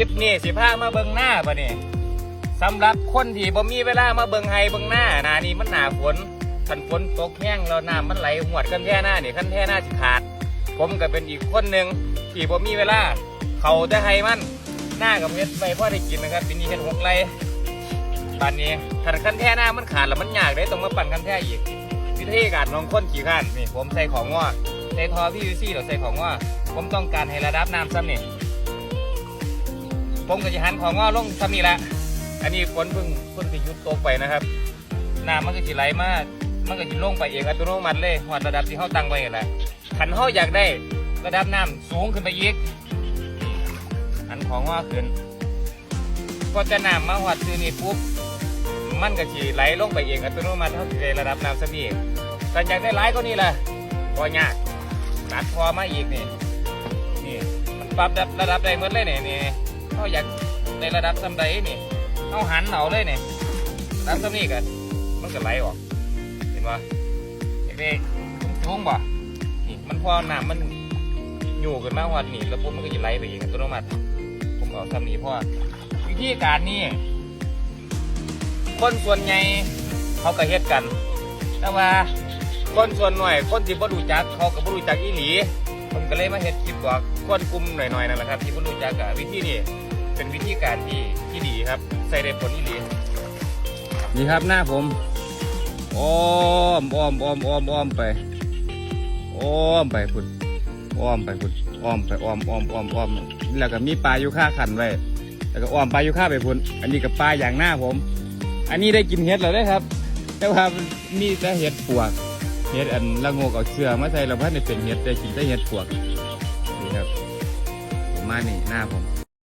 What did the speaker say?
ลิปนี้สิพามาเบิ่งหน้าปะนี่สำหรับคนที่บ่มีเวลามาเบิ่งไฮเบิ่งหน้าหนานี่มันหนาฝนคันฝนตกแห้งแล้วน้ำมันไหลหวดกันแท่หน้านี่คันแท่หน้าสิขาด ผมก็เป็นอีกคนหนึ่งที่บ่มีเวลา เขาจะให้มันหน้ากับเฮ็ดไปพ่อได้กินนะครับปีนี้เฮ็ดหกไรปานนี้คันคันแท่หน้ามันขาดแล้วมันยากได้ต้องมาปั่นคันแท่อีกวิธีการของคนขี่ข้านนี่ผมใส่ของง้อใส่ทอพี่ยูซี่หรือใส่ของง้อผมต้องการให้ระดับน้ำซ้ำนี่ ผมก็จะหันของง้อลงซ้ำนี่ละอันนี้ฝนเพิ่งเพิ่งจะหยุดตกไปนะครับน้ำมันก็จะไหลมามันก็จะลงไปเองอัตโนมัติเลยหอดระดับที่เขาตั้งไว้กันแหละขันเขาอยากได้ระดับน้ำสูงขึ้นไปอีกหันของง้อขึ้นพอจะน้ำมาหอดซื้อนี่ปุ๊บมันก็จีไหลลงไปเองอัตโนมัติเท่าที่ได้ระดับน้ำสมีแต่อยากได้หลายก็นี่แหละพอยากตัดพอมาอีกนี่นี่มันปรับระดับได้หมดเลยนี่นี่ เขาอยากในระดับสำใดนี่เขาหันเอาเลยนี่ระดับสำนี้กันมันก็ไหลออกเห็นปะอยากได้ชุ่มๆป่ะนี่มันพอน้ำมันอยู่ขึ้นมากวันนี่แล้วปุ๊บมันก็จะไหลไปเองอัตโนมัติผมเอาสำนี้เพราะว่าวิธีการนี่คนส่วนใหญ่เขาก็เฮ็ดกัน แต่ว่าคนส่วนหน่อยคนที่บ่รู้จักเขาก็บ่รู้จักอีหลีผมก็เลยมาเฮ็ดคลิปบอกคนกลุ่มหน่อยๆนั่นแหละครับที่บ่รู้จักอะวิธีนี้ เป็นวิธีการที่ที่ดีครับ ใส่ได้ผลอีหลีนี่ครับหน้าผมอ้อมอ้อมอ้อมอ้อมอ้อมไปอ้อมไปพุ่นอ้อมไปพุ่นอ้อมไปอ้อมอ้อมอ้อมอ้อมแล้วก็มีปลาอยู่ข้าขันไว้แล้วก็อ้อมปลาอยู่ข้าไปพุ่นอันนี้กับปลาอย่างหน้าผม อันนี้ได้กินเห็ดแล้วได้ครับแต่ว่ามีแต่เห็ดปวกเห็ดอันละงกเอาเชือมาใส่แล้วพันในเป็นเห็ดได้กินแต่เห็ดปวกนี่ครับผมมานี่หน้าผม